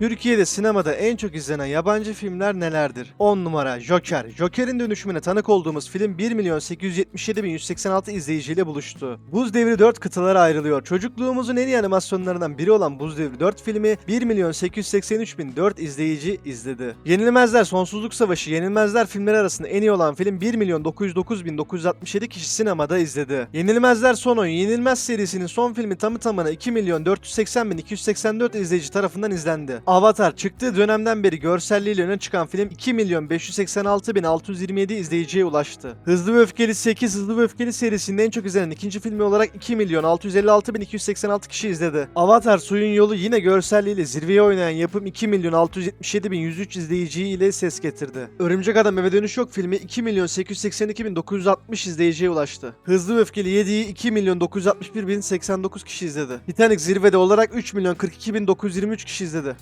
Türkiye'de sinemada en çok izlenen yabancı filmler nelerdir? 10 numara Joker. Joker'in dönüşümüne tanık olduğumuz film 1 milyon 877 bin 186 izleyiciyle buluştu. Buz Devri 4 kıtalara ayrılıyor. Çocukluğumuzun en iyi animasyonlarından biri olan Buz Devri 4 filmi 1 milyon 883 bin 4 izleyici izledi. Yenilmezler Sonsuzluk Savaşı Yenilmezler filmleri arasında en iyi olan film 1 milyon 909 bin 967 kişi sinemada izledi. Yenilmezler Son Oyun Yenilmez serisinin son filmi tamı tamına 2 milyon 480 bin 284 izleyici tarafından izlendi. Avatar çıktığı dönemden beri görselliğiyle öne çıkan film 2 milyon 586 bin 627 izleyiciye ulaştı. Hızlı ve Öfkeli 8 Hızlı ve Öfkeli serisinin en çok izlenen ikinci filmi olarak 2 milyon 656 bin 286 kişi izledi. Avatar Suyun Yolu yine görselliğiyle zirveye oynayan yapım 2 milyon 677 bin 103 izleyiciyi ile ses getirdi. Örümcek Adam Eve Dönüş Yok filmi 2 milyon 882 bin 960 izleyiciye ulaştı. Hızlı ve Öfkeli 7'yi 2 milyon 961 bin 89 kişi izledi. Titanic zirvede olarak 3 milyon 42 bin 923 kişi izledi.